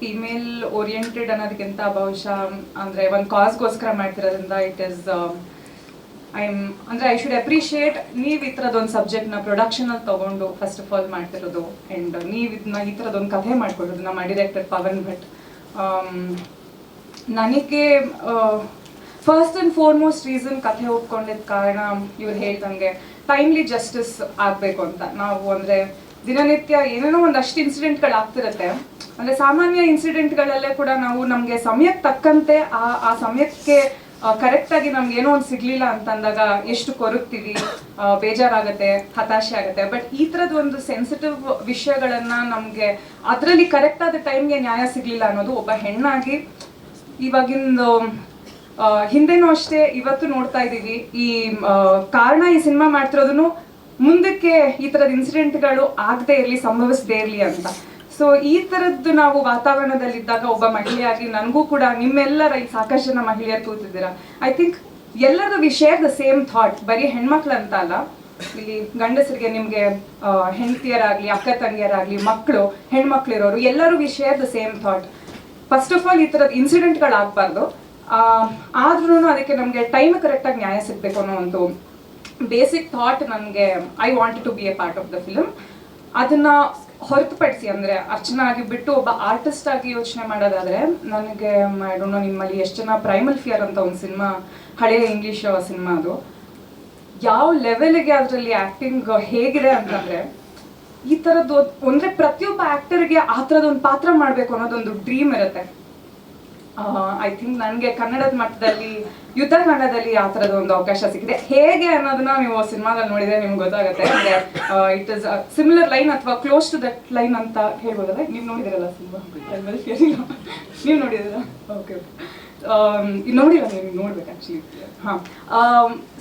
Female oriented ಅನ್ನೋದಕ್ಕಿಂತ ಬಹುಶಃ ಅಂದರೆ ಒಂದು ಕಾಸ್ಗೋಸ್ಕರ ಮಾಡ್ತಿರೋದ್ರಿಂದ ಇಟ್ ಇಸ್ ಐ ಆಮ್ ಅಂದರೆ ಐ ಶುಡ್ ಅಪ್ರಿಷಿಯೇಟ್ ನೀವು ಈ ಥರದೊಂದು ಸಬ್ಜೆಕ್ಟ್ನ ಪ್ರೊಡಕ್ಷನಲ್ಲಿ ತೊಗೊಂಡು ಫಸ್ಟ್ ಆಫ್ ಆಲ್ ಮಾಡ್ತಿರೋದು ಆ್ಯಂಡ್ ನೀವು ಇದನ್ನ ಈ ಥರದೊಂದು ಕಥೆ ಮಾಡ್ಕೊಡೋದು ನಮ್ಮ ಡೈರೆಕ್ಟರ್ ಪವನ್ ಭಟ್. ಆಮ್, ನನಗೆ ಫಸ್ಟ್ ಆ್ಯಂಡ್ ಫಾರ್ಮೋಸ್ಟ್ ರೀಸನ್ ಕಥೆ ಒಪ್ಕೊಂಡಿದ್ದ ಕಾರಣ ಇವ್ರು ಹೇಳ್ದಂಗೆ ಟೈಮ್ಲಿ ಜಸ್ಟಿಸ್ ಆಗಬೇಕು ಅಂತ. ನಾವು ಅಂದರೆ ದಿನನಿತ್ಯ ಏನೇನೋ ಒಂದಷ್ಟು ಇನ್ಸಿಡೆಂಟ್ಗಳು ಆಗ್ತಿರತ್ತೆ. ಅಂದರೆ ಸಾಮಾನ್ಯ ಇನ್ಸಿಡೆಂಟ್ಗಳಲ್ಲೇ ಕೂಡ ನಾವು ನಮಗೆ ಸಮಯಕ್ಕೆ ತಕ್ಕಂತೆ ಆ ಆ ಸಮಯಕ್ಕೆ ಕರೆಕ್ಟಾಗಿ ನಮ್ಗೆ ಏನೋ ಒಂದು ಸಿಗ್ಲಿಲ್ಲ ಅಂತಂದಾಗ ಎಷ್ಟು ಕೊರಗ್ತೀವಿ ಬೇಜಾರಾಗತ್ತೆ, ಹತಾಶೆ ಆಗುತ್ತೆ. ಬಟ್ ಈ ಥರದ ಒಂದು ಸೆನ್ಸಿಟಿವ್ ವಿಷಯಗಳನ್ನ ನಮಗೆ ಅದರಲ್ಲಿ ಕರೆಕ್ಟ್ ಆದ ಟೈಮ್ಗೆ ನ್ಯಾಯ ಸಿಗ್ಲಿಲ್ಲ ಅನ್ನೋದು ಒಬ್ಬ ಹೆಣ್ಣಾಗಿ ಇವಾಗಿಂದು ಹಿಂದೆನೂ ಅಷ್ಟೇ ಇವತ್ತು ನೋಡ್ತಾ ಇದ್ದೀವಿ. ಈ ಕಾರಣ ಈ ಸಿನಿಮಾ ಮಾಡ್ತಿರೋದನ್ನು ಮುಂದಕ್ಕೆ ಈ ಥರದ ಇನ್ಸಿಡೆಂಟ್ಗಳು ಆಗದೆ ಇರಲಿ, ಸಂಭವಿಸದೇ ಇರಲಿ ಅಂತ. ಸೊ ಈ ತರದ್ದು ನಾವು ವಾತಾವರಣದಲ್ಲಿದ್ದಾಗ ಒಬ್ಬ ಮಹಿಳೆಯಾಗಿ ನನಗೂ ಕೂಡ ನಿಮ್ಮೆಲ್ಲರ ಈ ಸಾಕಷ್ಟು ಜನ ಮಹಿಳೆಯರು ಕೂತಿದ್ದೀರಾ? ಐ ಥಿಂಕ್ ಎಲ್ಲರೂ we share the same thought ಬರೀ ಹೆಣ್ಮಕ್ಳು ಅಂತ ಅಲ್ಲ. ಇಲ್ಲಿ ಗಂಡಸರಿಗೆ ನಿಮಗೆ ಹೆಂಡತಿಯರಾಗಲಿ, ಅಕ್ಕ ತಂಗಿಯರಾಗಲಿ ಮಕ್ಕಳು ಹೆಣ್ಮಕ್ಳು ಇರೋರು, ಎಲ್ಲರೂ we share the same thought first of all ಈ ಥರದ ಇನ್ಸಿಡೆಂಟ್ಗಳಾಗಬಾರ್ದು ಆದ್ರೂ ಅದಕ್ಕೆ ನಮಗೆ ಟೈಮ್ ಕರೆಕ್ಟಾಗಿ ನ್ಯಾಯ ಸಿಗಬೇಕು ಅನ್ನೋ ಒಂದು ಬೇಸಿಕ್ ಥಾಟ್ ನನಗೆ I want to be a part of the film ಅದನ್ನ ಹೊರತುಪಡಿಸಿ ಅಂದ್ರೆ ಅರ್ಚನಾ ಆಗಿ ಬಿಟ್ಟು ಒಬ್ಬ ಆರ್ಟಿಸ್ಟ್ ಆಗಿ ಯೋಚನೆ ಮಾಡೋದಾದ್ರೆ ನನಗೆ ಮಾಡೋಣ ನಿಮ್ಮಲ್ಲಿ ಎಷ್ಟು ಜನ ಪ್ರೈಮಲ್ ಫಿಯರ್ ಅಂತ ಒಂದು ಸಿನಿಮಾ ಹಳೆಯ ಇಂಗ್ಲಿಷ್ ಸಿನಿಮಾ ಅದು. ಯಾವ ಲೆವೆಲ್ಗೆ ಅದರಲ್ಲಿ ಆಕ್ಟಿಂಗ್ ಹೇಗಿದೆ ಅಂತಂದ್ರೆ, ಈ ತರದ್ದು ಅಂದ್ರೆ ಪ್ರತಿಯೊಬ್ಬ ಆಕ್ಟರ್ಗೆ ಆ ಥರದ ಒಂದು ಪಾತ್ರ ಮಾಡಬೇಕು ಅನ್ನೋದೊಂದು ಡ್ರೀಮ್ ಇರುತ್ತೆ. ಐ ಥಿಂಕ್ ನನಗೆ ಕನ್ನಡದ ಮಟ್ಟದಲ್ಲಿ ಯುದ್ಧ ಕನ್ನಡದಲ್ಲಿ ಆ ಥರದ ಒಂದು ಅವಕಾಶ ಸಿಕ್ಕಿದೆ. ಹೇಗೆ ಅನ್ನೋದನ್ನ ನೀವು ಸಿನಿಮಾದಲ್ಲಿ ನೋಡಿದ್ರೆ ನಿಮ್ಗೆ ಗೊತ್ತಾಗುತ್ತೆ. ಅಂದ್ರೆ ಇಟ್ ಇಸ್ ಸಿಮಿಲರ್ ಲೈನ್ ಅಥವಾ ಕ್ಲೋಸ್ ಟು ದಟ್ ಲೈನ್ ಅಂತ ಹೇಳ್ಬೋದಲ್ಲ? ನೀವು ನೋಡಿದಿರಲ್ಲ ಸಿನಿಮಾ? ನೀವು ನೋಡಿದಿರ? ಓಕೆ ನೋಡಿಲ್ಲ ನೀವು ನೋಡ್ಬೇಕು ಆ್ಯಕ್ಚುಲಿ ಹಾಂ.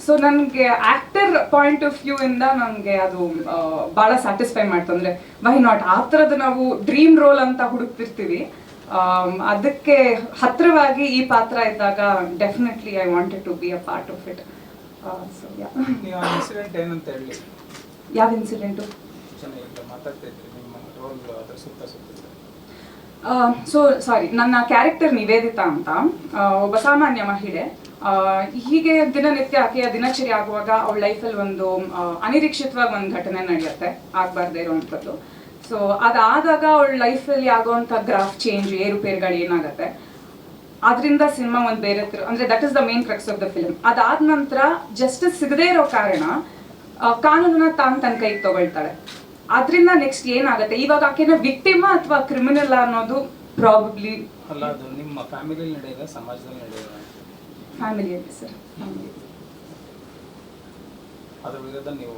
ಸೊ ನನಗೆ ಆಕ್ಟರ್ ಪಾಯಿಂಟ್ ಆಫ್ ವ್ಯೂ ಇಂದ ನನಗೆ ಅದು ಭಾಳ ಸ್ಯಾಟಿಸ್ಫೈ ಮಾಡ್ತು. ಅಂದರೆ ವೈ ನಾಟ್ ಆ ಥರದ್ದು ನಾವು ಡ್ರೀಮ್ ರೋಲ್ ಅಂತ ಹುಡುಕ್ತಿರ್ತೀವಿ. ಅದಕ್ಕೆ ಹತ್ತಿರವಾಗಿ ಈ ಪಾತ್ರ ಇದ್ದಾಗ definitely I wanted to be a part of it incident ಏನಂತ ಹೇಳಿ? ಯಾವ ಇನ್ಸಿಡೆಂಟು ಸೊ ಸಾರಿ ನನ್ನ ಕ್ಯಾರೆಕ್ಟರ್ ನಿವೇದಿತಾ ಅಂತ ಆ, ಒಬ್ಬ ಸಾಮಾನ್ಯ ಮಹಿಳೆ. ಆ, ಹೀಗೆ ದಿನನಿತ್ಯ ಆಕೆಯ ದಿನಚರಿ ಆಗುವಾಗ ಅವಳ ಲೈಫಲ್ಲಿ ಒಂದು ಆ, ಅನಿರೀಕ್ಷಿತವಾಗಿ ಒಂದು ಘಟನೆ ನಡೆಯುತ್ತೆ. ಆಗಬಾರ್ದೇ ಇರುವಂಥದ್ದು. ಸೊ ಅದಾದಾಗ ಅವಳ ಲೈಫಲ್ಲಿ ಆಗುವಂಥ ಗ್ರಾಫ್ ಚೇಂಜ್ ಏರುಪೇರುಗಳು ಏನಾಗುತ್ತೆ? ಅದರಿಂದ ಸಿನಿಮಾ ಒಂದು ಬೇರೆ ತರ ಅಂದ್ರೆ that is the main crux of the film ಅದಾದ ನಂತರ ಜಸ್ಟಿಸ್ ಸಿಗದೇ ಇರೋ ಕಾರಣ ಕಾನೂನನ್ನ ತಾನು ತನ್ನ ಕೈಗೆ ತಗೊಳ್ತಾಳೆ. ಅದರಿಂದ ನೆಕ್ಸ್ಟ್ ಏನಾಗುತ್ತೆ? ಇವಾಗ ಆಕೆನ ವಿಕ್ಟಿಮ ಅಥವಾ ಕ್ರಿಮಿನಲ್ ಅನ್ನೋದು ಪ್ರಾಬಬ್ಲಿ ಅಲ್ಲ ಅದು ನಿಮ್ಮ ಫ್ಯಾಮಿಲಿಯಲ್ಲಿ ನಡೆಯೋದ? ಸಮಾಜದಲ್ಲಿ ನಡೆಯೋದ? ಫ್ಯಾಮಿಲಿಯಲ್ಲಿ ಸರ್ ಅದ್ರ ವಿರುದ್ಧ ನೀವು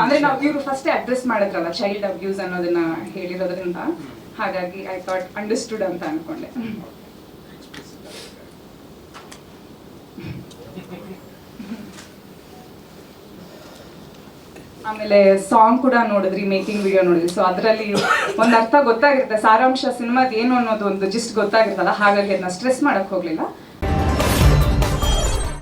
ಅಂದ್ರೆ ನಾವು ಇವರು ಫಸ್ಟ್ ಅಡ್ರೆಸ್ ಮಾಡಿದ್ರಲ್ಲ ಚೈಲ್ಡ್ ಅಬ್ಯೂಸ್ ಅನ್ನೋದನ್ನ ಹೇಳಿರೋದ್ರಿಂದ. ಹಾಗಾಗಿ ಐ ಥಾಟ್ ಅಂಡರ್ಸ್ಟುಡ್ ಅಂತ ಅನ್ಕೊಂಡೆ. ಆಮೇಲೆ ಸಾಂಗ್ ಕೂಡ ನೋಡಿದ್ರಿ ಮೇಕಿಂಗ್ ವಿಡಿಯೋ ನೋಡಿದ್ರಿ. ಸೊ ಅದರಲ್ಲಿ ಒಂದು ಅರ್ಥ ಗೊತ್ತಾಗಿರುತ್ತೆ. ಸಾರಾಂಶ ಸಿನಿಮಾದ ಏನು ಅನ್ನೋದು ಒಂದು ಜಿಸ್ಟ್ ಗೊತ್ತಾಗಿರ್ತಲ್ಲ, ಹಾಗಾಗಿ ಅದನ್ನ ಸ್ಟ್ರೆಸ್ ಮಾಡಕ್ ಹೋಗ್ಲಿಲ್ಲ.